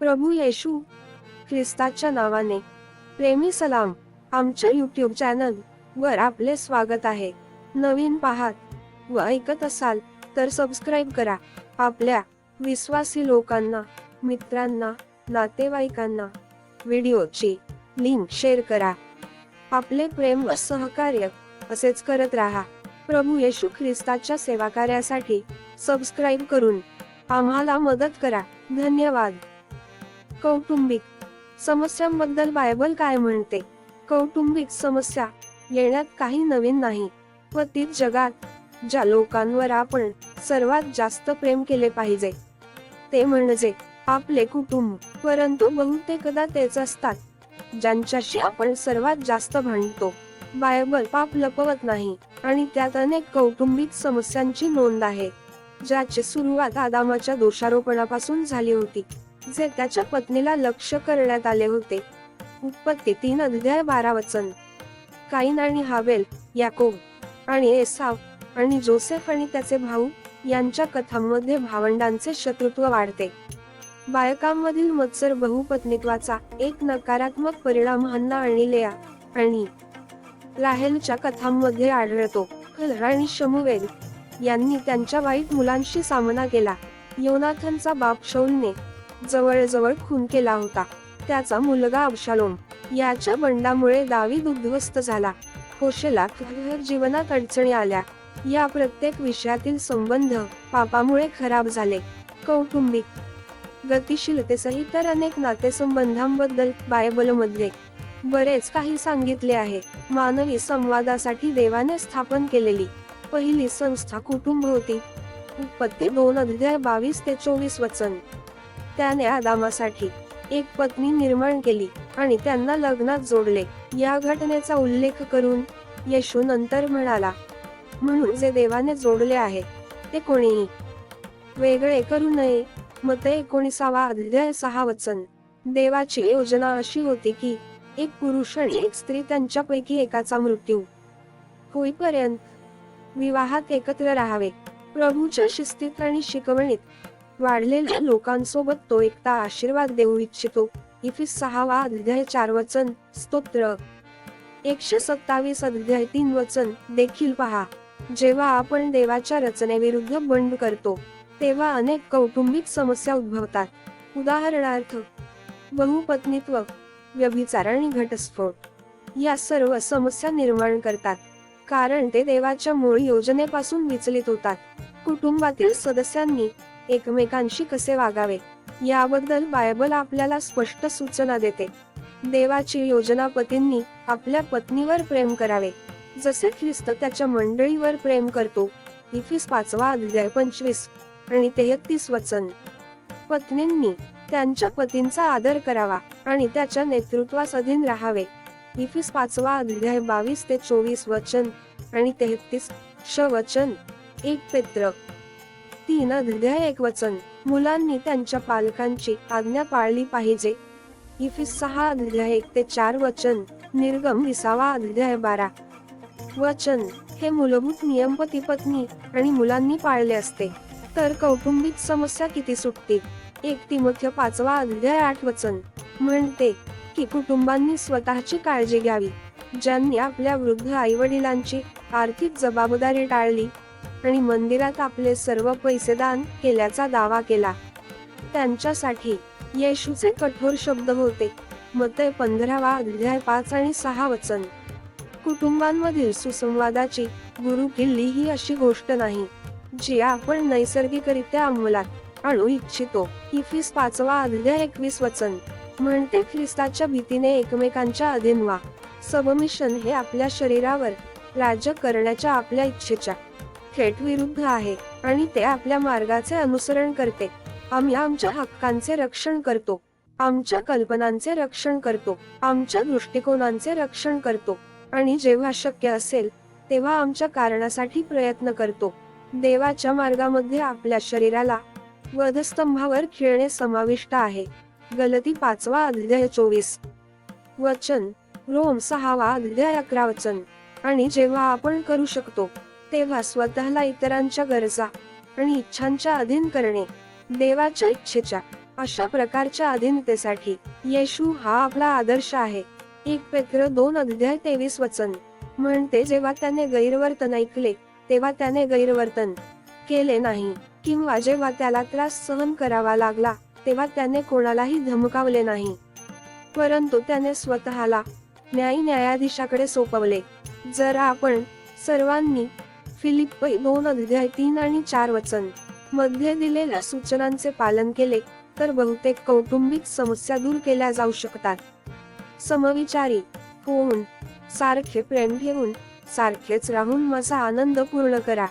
प्रभू येशू ख्रिस्ताच्या नावाने. प्रेमी सलाम आमच्या यूट्यूब चॅनल वर आपले स्वागत आहे. नवीन पाहात व ऐकत असाल तर सबस्क्राईब करा. आपल्या विश्वासी लोकांना मित्रांना नातेवाईकांना व्हिडिओची लिंक शेअर करा. आपले प्रेम व सहकार्य असेच करत राहा. प्रभू येशू ख्रिस्ताच्या सेवा कार्यासाठी सबस्क्राईब करून आम्हाला मदत करा. धन्यवाद. कौटुंबिक समस्यांबद्दल बायबल काय म्हणते? कौटुंबिक समस्या येण्यात काही नवीन नाही. व तीच जगात ज्या लोकांवर आपण सर्वात जास्त प्रेम केले पाहिजे ते म्हणजे आपले कुटुंब. परंतु बहुतेकदा तेच असतात ज्यांच्याशी आपण सर्वात जास्त भांडतो. बायबल पाप लपवत नाही आणि त्यात अनेक कौटुंबिक समस्यांची नोंद आहे ज्याची सुरुवात आदामाच्या दोषारोपणापासून झाली होती. जे त्याच्या पत्नीला लक्ष करण्यात आले होते. उत्पत्ती तीन अध्याय बारा वचन. काईन आणि हावेल याकोब आणि एसाव आणि जोसेफ आणि त्याचे भाऊ यांच्या कथांमध्ये भावंडांचे शत्रुत्व वाढते. बायकांमधील मत्सर बहुपत्नीत्वाचा एक नकारात्मक परिणाम हन्ना आणि लेया आणि राहेलच्या कथांमध्ये आढळतो. कलर आणि शमुवेल यांनी त्यांच्या वाईट मुलांशी सामना केला. योनाथनचा बाप शौलने जवळजवळ खून केला होता. त्याचा मुलगा अबशालोम याच्या बंडामुळे दावी उद्ध्वस्त झाला. होशेला जीवनात अडचणी आल्या. या प्रत्येक विषयातील संबंध पापामुळे खराब झाले. कौटुंबिक गतिशीलतेसही तर अनेक नातेसंबंधांबद्दल बायबलमध्ये बरेच काही सांगितले आहे. मानवी संवादासाठी देवाने स्थापन केलेली पहिली संस्था कुटुंब होती. उत्पत्ती दोन अध्याय बावीस ते चोवीस वचन. त्याने आदामासाठी एक पत्नी निर्माण केली आणि त्यांना लग्नात जोडले. या घटनेचा उल्लेख करून येशू नंतर म्हणाला म्हणून जे देवाने जोडले आहे ते कोणीही वेगळे करू नये. मते एकोणीसावा अध्याय सहा वचन. देवाची योजना अशी होती की एक पुरुष आणि एक स्त्री त्यांच्यापैकी एकाचा मृत्यू होईपर्यंत विवाहात एकत्र राहावे. प्रभूच्या शिस्तीत आणि शिकवणीत वाढलेल्या लोकांसोबत तो एकता आशीर्वाद देऊ इच्छितो. इफिस सहावा अध्याय चार वचन स्तोत्र. एकशे सत्तावीस अध्याय तीन वचन देखील पहा. जेव्हा आपण देवाच्या रचनेविरुद्ध बंड करतो तेव्हा अनेक कौटुंबिक समस्या उद्भवतात. उदाहरणार्थ बहुपत्नीत्व व्यभिचार आणि घटस्फोट. या सर्व समस्या निर्माण करतात. कारण ते देवाच्या मूळ योजनेपासून विचलित होतात. कुटुंबातील सदस्यांनी एकमेकांशी कसे वागावे? याबद्दल बायबल आपल्याला स्पष्ट सूचना देते. देवाची योजना पतींनी आपल्या पत्नीवर प्रेम करावे. जसे ख्रिस्त त्याच्या मंडळीवर प्रेम करतो. इफिस पाचवा अध्याय पंचवीस आणि तेहतीस वचन. पत्नींनी त्यांच्या पतींचा आदर करावा आणि त्याच्या नेतृत्वास अधीन राहावे. इफिस पाचवा अध्याय बावीस ते चोवीस वचन आणि तेहतीस श वचन. एक पेत्र. तीन अध्याय एक वचन मुलांनी त्यांच्या पालकांची आज्ञा पाळली पाहिजे. इफिस सहा अध्याय एक ते चार वचन. निर्गम विसावा अध्याय बारा. वचन हे मूलभूत नियम पती पत्नी आणि मुलांनी पाळले असते. तर कौटुंबिक समस्या किती सुटतील? एक तिमथ्य पाचवा अध्याय आठ वचन. म्हणते की कुटुंबांनी स्वतःची काळजी घ्यावी. ज्यांनी आपल्या वृद्ध आई वडिलांची आर्थिक जबाबदारी टाळली आणि मंदिरात आपले सर्व पैसे दान केल्याचा दावा केला. त्यांच्यासाठी येशूचे कठोर शब्द होते. मते पंधरावा अध्याय पाच आणि सहा वचन. कुटुंबांमधील सुसंवादाची गुरु किल्ली ही अशी गोष्ट नाही जी आपण नैसर्गिकरित्या अंमलात आणू इच्छितो. इफिस पाचवा अध्याय एकवीस वचन. म्हणते ख्रिस्ताच्या भीतीने एकमेकांच्या अधीन वा सबमिशन हे आपल्या शरीरावर राज्य करण्याच्या आपल्या इच्छेच्या थेट विरुद्ध आहे आणि ते आपल्या मार्गाचे अनुसरण करते. आम्ही आमच्या हक्कांचे रक्षण करतो. आमच्या कल्पनांचे रक्षण करतो. आमच्या दृष्टिकोनांचे रक्षण करतो. आणि जेव्हा शक्य असेल तेव्हा आमच्या कारणासाठी प्रयत्न करतो. देवाच्या मार्गामध्ये आपल्या शरीराला वधस्तंभावर खेळणे समाविष्ट आहे. गलती पाचवा अध्याय चोवीस. वचन रोम सहावा अध्याय अकरा वचन. आणि जेव्हा आपण करू शकतो तेव्हा स्वतःला इतरांच्या गरजा आणि इच्छांच्या अधीन करणे देवाच्या इच्छेच्या अशा प्रकारच्या अधीनतेसाठी येशू हा आपला आदर्श आहे. एक पेत्र दोन अध्याय तेवीस वचन. म्हणते जेव्हा त्याने गैरवर्तन ऐकले तेव्हा त्याने गैरवर्तन केले नाही किंवा जेव्हा त्याला त्रास सहन करावा लागला तेव्हा त्याने कोणालाही धमकावले नाही. परंतु त्याने स्वतःला न्यायी न्यायाधीशाकडे सोपवले. जर आपण सर्वांनी फिलिप दोन अध्याय तीन आणि चार वचनमध्ये दिलेल्या सूचनांचे पालन केले तर बहुतेक कौटुंबिक समस्या दूर केल्या जाऊ शकतात. समविचारी होऊन सारखे प्रेम ठेवून सारखेच राहून माझा आनंद पूर्ण करा.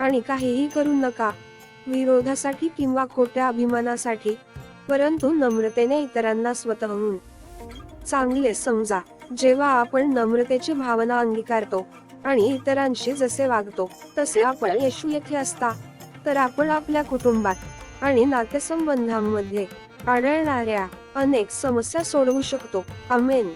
आणि काहीही करू नका विरोधासाठी किंवा खोट्या अभिमानासाठी परंतु नम्रतेने इतरांना स्वतःहून चांगले समजा जेव्हा आपण नम्रतेची भावना अंगीकारतो. आणि इतरांशी जसे वागतो तसे आपण येशू येथे असता. तर आपण आपल्या कुटुंबात आणि नातेसंबंधांमध्ये आढळणाऱ्या अनेक समस्या सोडवू शकतो. अमेन